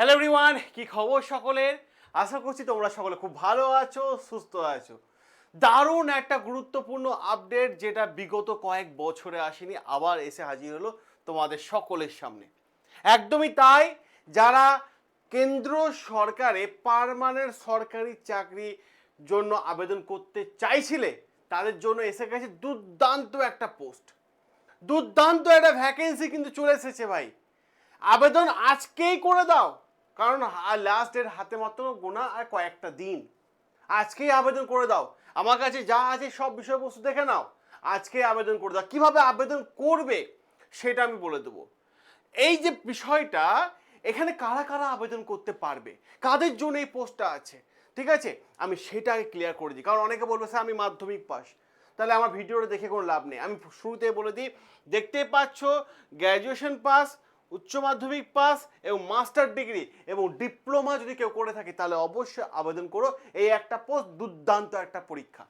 Hello everyone কি খবর সকলের? আশা করছি তোমরা সকলে খুব ভালো আছো, সুস্থ আছো। দারুণ একটা গুরুত্বপূর্ণ আপডেট যেটা বিগত কয়েক বছরে আসেনি, আবার এসে হাজির হলো তোমাদের সকলের সামনে। একদমই তাই, যারা কেন্দ্র সরকারে পার্মানেন্ট সরকারি চাকরি জন্য আবেদন করতে চাইছিলে, তাদের জন্য এসে গেছে দুর্দান্ত একটা পোস্ট দুর্দান্ত একটা ভ্যাকেন্সি কিন্তু চলে এসেছে ভাই। আবেদন আজকেই করে দাও। কারণ লাস্ট ডেট হাতে মাত্র গোনা আর কয়েকটা দিন। আজকেই আবেদন করে দাও। আমার কাছে যা আছে সব বিষয়বস্তু দেখে নাও। আজকেই আবেদন করে দাও। কীভাবে আবেদন করবে সেটা আমি বলে দেবো। এই যে বিষয়টা, এখানে কারা কারা আবেদন করতে পারবে? কাদের জন্য এই পোস্টটা আছে? ঠিক আছে? আমি সেটা আগে ক্লিয়ার করে দিই। কারণ অনেকে বলবে, স্যার, আমি মাধ্যমিক পাস। তাহলে আমার ভিডিওটা দেখে কোনো লাভ নেই। আমি শুরুতে বলে দিই, দেখতেই পাচ্ছ গ্র্যাজুয়েশন পাস উচ্চ মাধ্যমিক পাস এবং মাস্টার ডিগ্রি এবং ডিপ্লোমা যদি কেউ করে থাকে, তাহলে অবশ্যই আবেদন করো। এই একটা পোস্ট দুর্দান্ত একটা পরীক্ষা।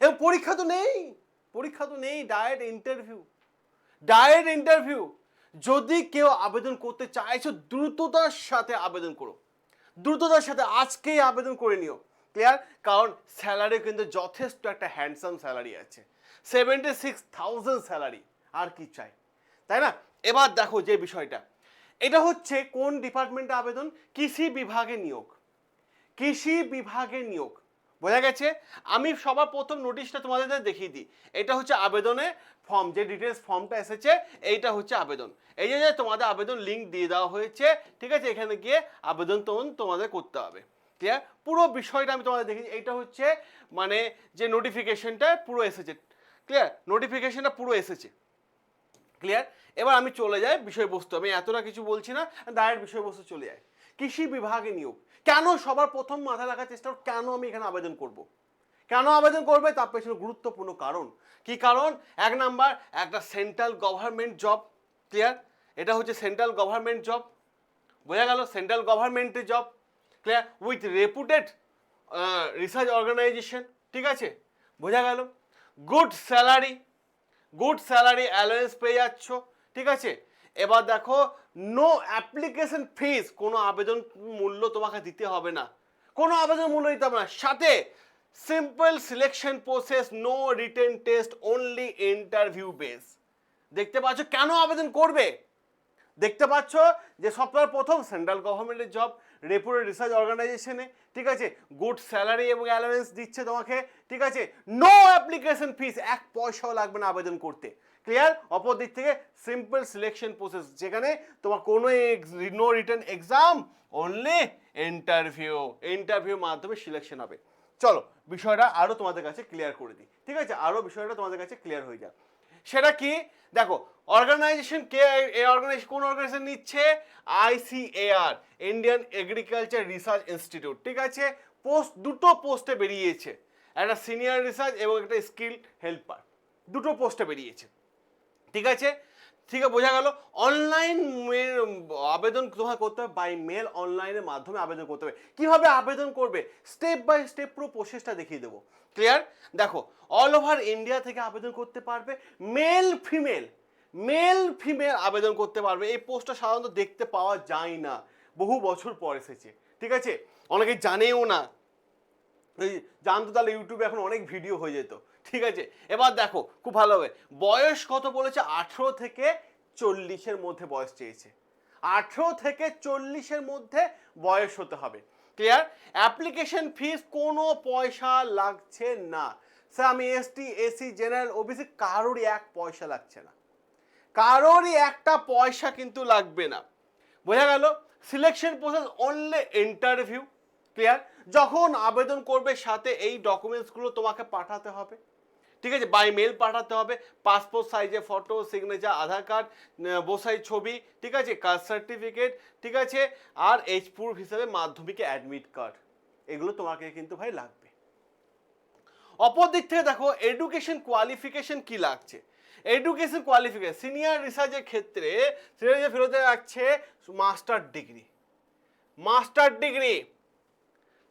এবং পরীক্ষা তো নেই। পরীক্ষা তো নেই ডায়েট ইন্টারভিউ ডায়েট ইন্টারভিউ যদি কেউ আবেদন করতে চাইছো, দ্রুততার সাথে আবেদন করো। দ্রুততার সাথে আজকেই আবেদন করে নিও। ক্লিয়ার কারণ স্যালারি কিন্তু যথেষ্ট একটা হ্যান্ডসাম স্যালারি আছে। সেভেন্টি সিক্স থাউজেন্ড স্যালারি আর কি চাই? তাই না? এবার দেখো যে বিষয়টা। এটা হচ্ছে কোন ডিপার্টমেন্টে আবেদন? কৃষি বিভাগে নিয়োগ। কৃষি বিভাগে নিয়োগ। বোঝা গেছে? আমি সবার প্রথম নোটিশটা তোমাদের দেখিয়ে দিই। এটা হচ্ছে আবেদনে ফর্ম যে ডিটেলস ফর্মটা এসেছে, এইটা হচ্ছে আবেদন। এই যে তোমাদের আবেদন লিঙ্ক দিয়ে দেওয়া হয়েছে, ঠিক আছে? এখানে গিয়ে আবেদন তখন তোমাদের করতে হবে। ক্লিয়ার পুরো বিষয়টা আমি তোমাদের দেখি এইটা হচ্ছে মানে যে নোটিফিকেশনটা পুরো এসেছে। ক্লিয়ার নোটিফিকেশনটা পুরো এসেছে। ক্লিয়ার এবার আমি চলে যাই বিষয়বস্তু, আমি এতটা কিছু বলছি না ডাইরেক্ট বিষয়বস্তু চলে যায় কৃষি বিভাগে নিয়োগ। কেন সবার প্রথম মাথায় রাখার চেষ্টা কেন আমি এখানে আবেদন করব। কেন আবেদন করবে? তার পেছনে গুরুত্বপূর্ণ কারণ। কি কারণ? এক নাম্বার, একটা সেন্ট্রাল গভর্নমেন্ট জব ক্লিয়ার এটা হচ্ছে সেন্ট্রাল গভর্নমেন্ট জব বোঝা গেল? সেন্ট্রাল গভর্নমেন্টের job clear with reputed research organisation ঠিক আছে? বোঝা গেল? Good salary good salary allowance পেয়ে যাচ্ছ, ঠিক আছে? এবার দেখো নো অ্যাপ্লিকেশন ফিস কোনো আবেদন মূল্য তোমাকে দিতে হবে না। কোনো আবেদন মূল্য দিতে হবে না। সাথে simple selection process no written test only interview base দেখতে পাচ্ছ কেন আবেদন করবে? দেখতে পাচ্ছ যে সপ্তাহের প্রথম সেন্ট্রাল গভর্নমেন্টের জব রেপুটেড রিসার্চ অর্গানাইজেশনে, ঠিক আছে? গুড স্যালারি এবং অ্যালাওয়েন্স দিচ্ছে তোমাকে, ঠিক আছে? নো অ্যাপ্লিকেশন ফিস এক পয়সাও লাগবে না আবেদন করতে। ক্লিয়ার অপর দিক থেকে সিম্পল সিলেকশন প্রসেস যেখানে তোমার কোনো no return exam only interview interview মাধ্যমে সিলেকশন হবে। চলো, বিষয়টা আরও তোমাদের কাছে ক্লিয়ার করে দিই। ঠিক আছে? আরও বিষয়টা তোমাদের কাছে ক্লিয়ার হয়ে যাক। সেটা কি? দেখো অর্গানাইজেশন কে, এই অর্গানাইজেশন কোন অর্গানাইজেশন নিচ্ছে? ICAR Indian agriculture research institute ঠিক আছে? পোস্ট দুটো পোস্টে বেরিয়েছে। একটা সিনিয়র রিসার্চ এবং একটা স্কিল হেল্পার দুটো পোস্টে বেরিয়েছে। ঠিক আছে? ঠিক আছে, বোঝা গেল। অনলাইন আবেদন তোমার করতে হবে বাই মেল অনলাইনের মাধ্যমে আবেদন করতে হবে। কীভাবে আবেদন করবে? স্টেপ বাই স্টেপ পুরো প্রসেসটা দেখিয়ে দেবো। ক্লিয়ার দেখো অল ওভার ইন্ডিয়া থেকে আবেদন করতে পারবে মেল ফিমেল মেল ফিমেল আবেদন করতে পারবে। এই পোস্টটা সাধারণত দেখতে পাওয়া যায় না। বহু বছর পর এসেছে, ঠিক আছে? অনেকে জানেও না। জানতো তাহলে ইউটিউবে এখন অনেক ভিডিও হয়ে যেত। ঠিক আছে? এবার দেখো, খুব ভালো হবে। বয়স কত বলেছে? আঠেরো থেকে চল্লিশের মধ্যে বয়স চেয়েছে। আঠেরো থেকে চল্লিশের মধ্যে বয়স হতে হবে। ক্লিয়ার অ্যাপ্লিকেশন ফিস কোনো পয়সা লাগছে না। স্যার আমি এসটি এসি জেনারেল ওবিসি কারোরই এক পয়সা লাগছে না। কারোরই একটা পয়সা কিন্তু লাগবে না। বোঝা গেল? Selection process only interview clear যখন আবেদন করবে, সাথে এই ডকুমেন্টসগুলো তোমাকে পাঠাতে হবে। ঠিক আছে বাই মেল পাঠাতে হবে পাসপোর্ট সাইজে ফটো সিগনেচার আধার কার্ড বোসাই ছবি, ঠিক আছে কাস্ট সার্টিফিকেট ঠিক আছে, আর এইচ প্রুফ হিসাবে মাধ্যমিকে অ্যাডমিট কার্ড এগুলো তোমাকে কিন্তু ভাই লাগবে। অপর দিক থেকে দেখো এডুকেশন কোয়ালিফিকেশন কি লাগছে? এডুকেশন কোয়ালিফিকেশন সিনিয়র রিসার্চের ক্ষেত্রে সিনিয়র ফেরতে রাখছে master degree master degree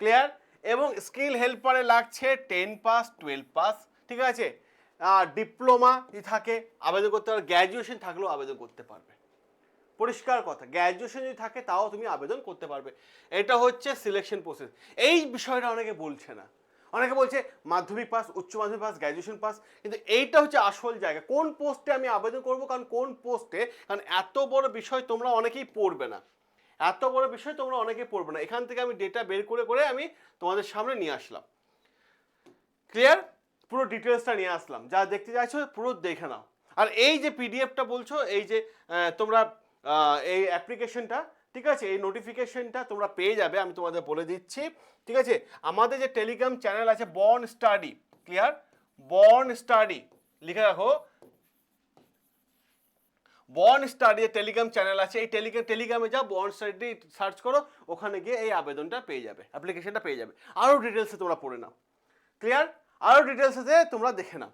clear এবং স্কিল হেল্পারে লাগছে টেন পাস টুয়েলভ পাস ঠিক আছে? ডিপ্লোমা যদি থাকে, আবেদন করতে পারবে গ্র্যাজুয়েশন থাকলেও আবেদন করতে পারবে। পরিষ্কার কথা গ্র্যাজুয়েশন যদি থাকে তাও তুমি আবেদন করতে পারবে। এটা হচ্ছে সিলেকশন প্রসেস এই বিষয়টা অনেকে বলছে না। অনেকে বলছে মাধ্যমিক পাস উচ্চ মাধ্যমিক পাস গ্র্যাজুয়েশন পাস কিন্তু এইটা হচ্ছে আসল জায়গা। কোন পোস্টে আমি আবেদন করব? কারণ কোন পোস্টে কারণ এত বড় বিষয় তোমরা অনেকেই পড়বে না। এত বড় বিষয় তোমরা অনেকেই পড়বে না। এখান থেকে আমি ডেটা বের করে করে আমি তোমাদের সামনে নিয়ে আসলাম। ক্লিয়ার পুরো ডিটেলসটা নিয়ে আসলাম। যা দেখতে চাইছো পুরো দেখে নাও। আর এই যে পিডিএফটা বলছো, এই যে তোমরা এই অ্যাপ্লিকেশনটা ঠিক আছে? এই নোটিফিকেশনটা তোমরা পেয়ে যাবে, আমি তোমাদের বলে দিচ্ছি, ঠিক আছে? আমাদের যে টেলিগ্রাম চ্যানেল আছে Born Study clear Born Study লিখে রাখো। বর্ন স্টাডি টেলিগ্রাম চ্যানেল আছে, এই টেলিগ্রাম টেলিগ্রামে যাও বর্ন স্টাডি সার্চ করো, ওখানে গিয়ে এই আবেদনটা পেয়ে যাবে অ্যাপ্লিকেশনটা পেয়ে যাবে। আরও ডিটেলসে তোমরা পড়ে নাও। ক্লিয়ার আরও ডিটেলসে তোমরা দেখে নাও।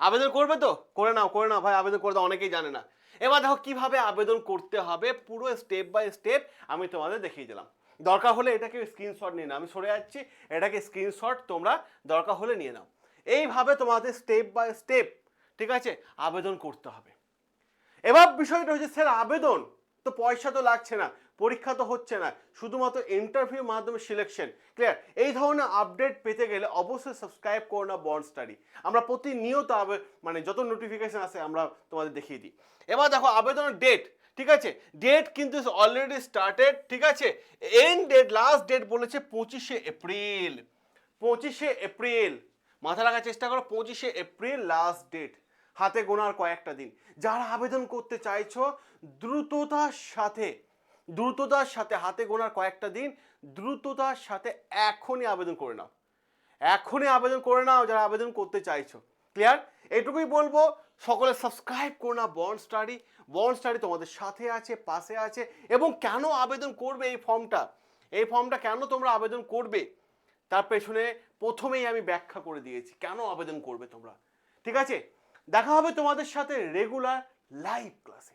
আবেদন করবে তো? করে নাও করে নাও। ভাই, আবেদন করে অনেকেই জানে না। এবার দেখো কীভাবে আবেদন করতে হবে, পুরো স্টেপ বাই স্টেপ আমি তোমাদের দেখিয়ে দিলাম। দরকার হলে এটাকে স্ক্রিনশট নিয়ে নাও। আমি সরে যাচ্ছি, এটাকে স্ক্রিনশট তোমরা দরকার হলে নিয়ে নাও। এইভাবে তোমাদের স্টেপ বাই স্টেপ ঠিক আছে, আবেদন করতে হবে। এবার বিষয়টা হচ্ছে, স্যার, আবেদন, তো পয়সা তো লাগছে না। পরীক্ষা তো হচ্ছে না, শুধুমাত্র ইন্টারভিউ মাধ্যমে সিলেকশন ক্লিয়ার এই ধরনের আপডেট পেতে গেলে অবশ্যই সাবস্ক্রাইব করো না বন্ড স্টাডি আমরা প্রতিনিয়ত মানে যত নোটিফিকেশন আসে আমরা তোমাদের দেখিয়ে দিই। এবার দেখো আবেদনের ডেট ঠিক আছে? ডেট কিন্তু অলরেডি স্টার্টেড ঠিক আছে? এন্ড ডেট লাস্ট ডেট বলেছে পঁচিশে এপ্রিল। পঁচিশে এপ্রিল। মাথা রাখার চেষ্টা করো, পঁচিশে এপ্রিল লাস্ট ডেট হাতে গোনার কয়েকটা দিন। যারা আবেদন করতে চাইছো, দ্রুততার সাথে দ্রুততার সাথে হাতে গোনার কয়েকটা দিন, দ্রুততার সাথে এখনই আবেদন করে নাও। এখনই আবেদন করে নাও যারা আবেদন করতে চাইছো। ক্লিয়ার এটুকুই বলব, সকলে সাবস্ক্রাইব করো না বন্ড স্টাডি বন্ড স্টাডি তোমাদের সাথে আছে, পাশে আছে। এবং কেন আবেদন করবে এই ফর্মটা? এই ফর্মটা কেন তোমরা আবেদন করবে? তার পেছনে প্রথমেই আমি ব্যাখ্যা করে দিয়েছি, কেন আবেদন করবে তোমরা? ঠিক আছে? দেখা হবে তোমাদের সাথে রেগুলার লাইভ ক্লাসে